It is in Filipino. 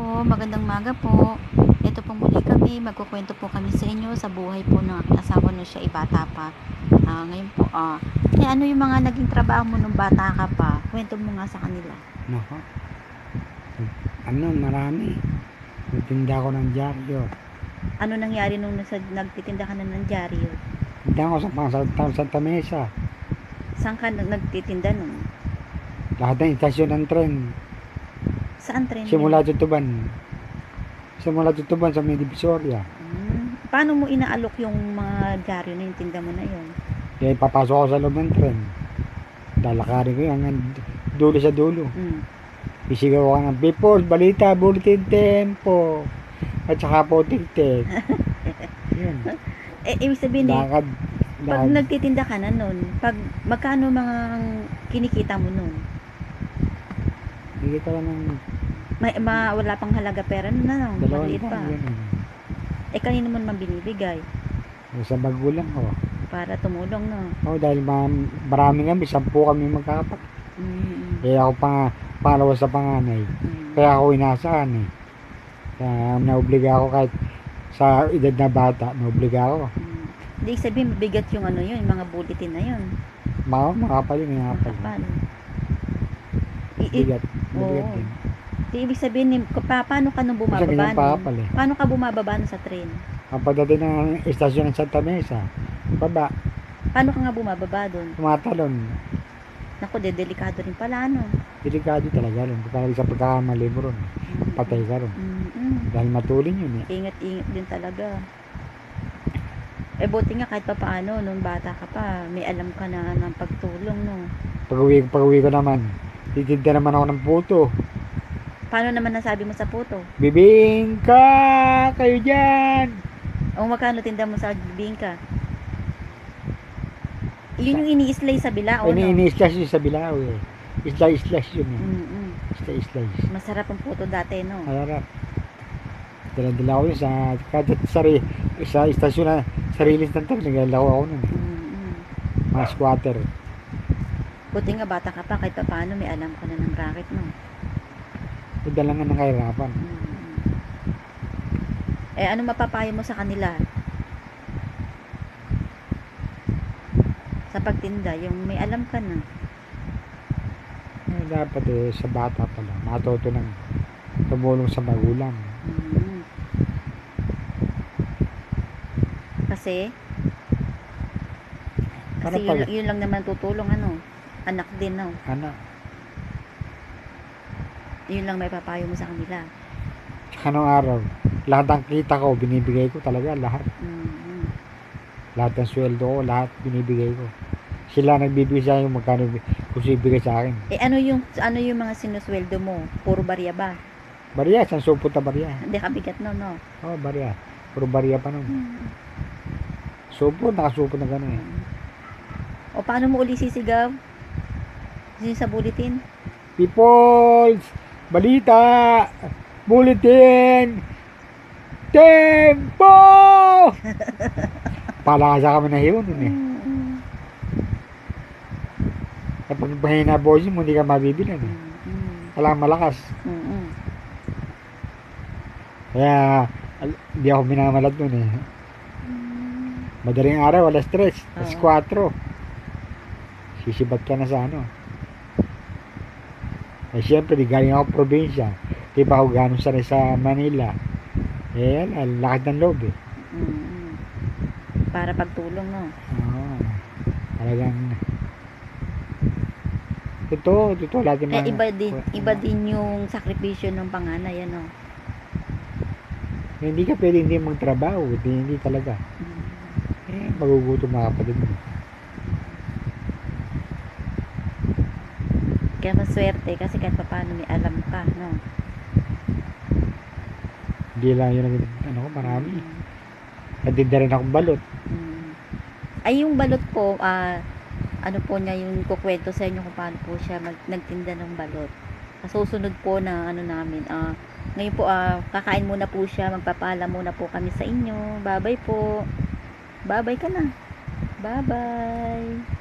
po, magandang maga po. Ito po muli kami, magkukwento po kami sa inyo sa buhay po ng aking asawa nung siya ay bata pa. Ah, ngayon po, ah, eh, ano yung mga naging trabaho mo nung bata ka pa? Kwento mo nga sa kanila. Nako. Ano, marami. Nagtinda ko ng dyaryo. Ano nangyari nung nasa, nagtitinda ka na ng dyaryo? Tinda ko sa pang Santa, Santa Mesa. Saan ka nag- nagtitinda nun? Lahat ng istasyon ng tren. Saan tren? Simula tutuban. Simula tutuban sa may. Hmm. Paano mo inaalok yung mga dyaryo na yung tinda mo na yun? Kaya papasok ko sa loob ng tren. Lalakarin ko hanggang dulo sa dulo. Hmm. Isigaw ko ng people, balita, bulletin, tempo. At saka po tiktik. Yun. Eh, ibig sabihin eh, Lakad. pag nagtitinda ka na nun, pag magkano mga kinikita mo nun? Hindi ka lang ng May, ma, wala pang halaga pera na, dalawang maliit pa. buwan. Yun. Eh, kanino mo naman binibigay Sa magulang ko. para tumulong, no? Oh, dahil ma marami kami, sampu kami magkakapat. Mm, Kaya ako pa pangalawa sa panganay. mm, Kaya ako inasaan eh. Kaya naobliga ako kahit sa edad na bata, naobliga ako. mm. Hindi sabihin, mabigat yung ano yun, yung mga bulletin na yun. Mga makapal yun, makapal. Kapal. Bigat. Mabigat din. di ibig sabihin, pa, paano ka nung Kasi bumababa nun? pakapal eh. Paano ka bumababa nun sa train? Ang pagdating ng istasyon ng Santa Mesa, baba, Paano ka nga bumababa dun? tumatalon. Naku, de, delikado rin pala, no? Delikado talaga rin. Talaga sa pagkakamali mo ron. Mm, Patay ka ron. mm, mm. Dahil matulin yun eh. Ingat-ingat din talaga. Eh, buti nga kahit pa paano, nung bata ka pa, may alam ka na ng pagtulong, no? Pag uwi, pag uwi ko naman, titinda naman ako ng puto. Paano naman nasabi mo sa puto? Bibingka! Kayo dyan! O magkano tinda mo sa bibingka? Yun yung ini-slay sa bila, o Ini no? ini-slash yun sa Bilao eh. Slice-slash yun eh. Mm-mm. Slice-slice. Masarap ang puto dati, no? Masarap. Dala-dala ko yun sa kada sari, sa istasyon na sarili ng tren. Nagalaw ako nun. eh. Mm-mm. Mga squatter. Buti nga bata ka pa, kahit pa paano may alam ka na ng racket, no? Dala nga ng kahirapan. Mm-mm. Eh, ano mapapayo mo sa kanila? Sa pagtinda, yung may alam ka na. Eh, dapat eh, sa bata pa lang, matuto ng tumulong sa magulang. Mm. Kasi, kasi Para yun, pag- yun lang naman tutulong, ano? Anak din, no? Ano? Yun lang may papayo mo sa kanila. Nung araw, lahat ng kita ko, binibigay ko talaga, lahat. Mm. Lahat ng sweldo ko, lahat binibigay ko. Sila nagbibigay sa akin magkano gusto ibigay sa akin. Eh, ano yung, ano yung mga sinusweldo mo? Puro barya ba? Bariya, isang supot na bariya. Hindi ka bigat, no, no? Oh, bariya. Puro bariya pa nun. Mm. Supot, nakasupot na gano'n eh. O, paano mo uli sisigaw? Yung sa bulletin? People's Balita Bulletin Tempo! Palasa kami na yun. nun Eh. Kapag mahina bossing mo, hindi ka mabibilan. Eh. Kailangan malakas. Kaya, hindi ako minamalat nun eh. Mm. Madaling araw, alas 3, alas Oo. 4. Sisibat ka na sa ano. Eh, siyempre, di galing ako probinsya. Di ba ako gano'n sanay sa Manila. Eh, yan, ang lakad ng loob eh. Mm. Para pagtulong, no? Oo. Talagang, totoo, totoo yung Eh, mga- iba din, iba din yung sakripisyo ng panganay, ano? Hindi ka pwede hindi magtrabaho. Hindi, hindi talaga. Mm. Eh, magugutom mga kapatid mo. Kaya maswerte kasi kahit pa paano may alam ka, no? Hindi lang yun, ano ko, marami. Mm. Nagtinda rin akong balot. Mm. Ay, yung balot po, ah, ano po niya yung kukwento sa inyo kung paano po siya mag, nagtinda ng balot. Sa susunod po na ano namin, ah, ngayon po, ah, kakain muna po siya, magpapaalam muna po kami sa inyo. Bye-bye po. Bye-bye ka na. Bye-bye.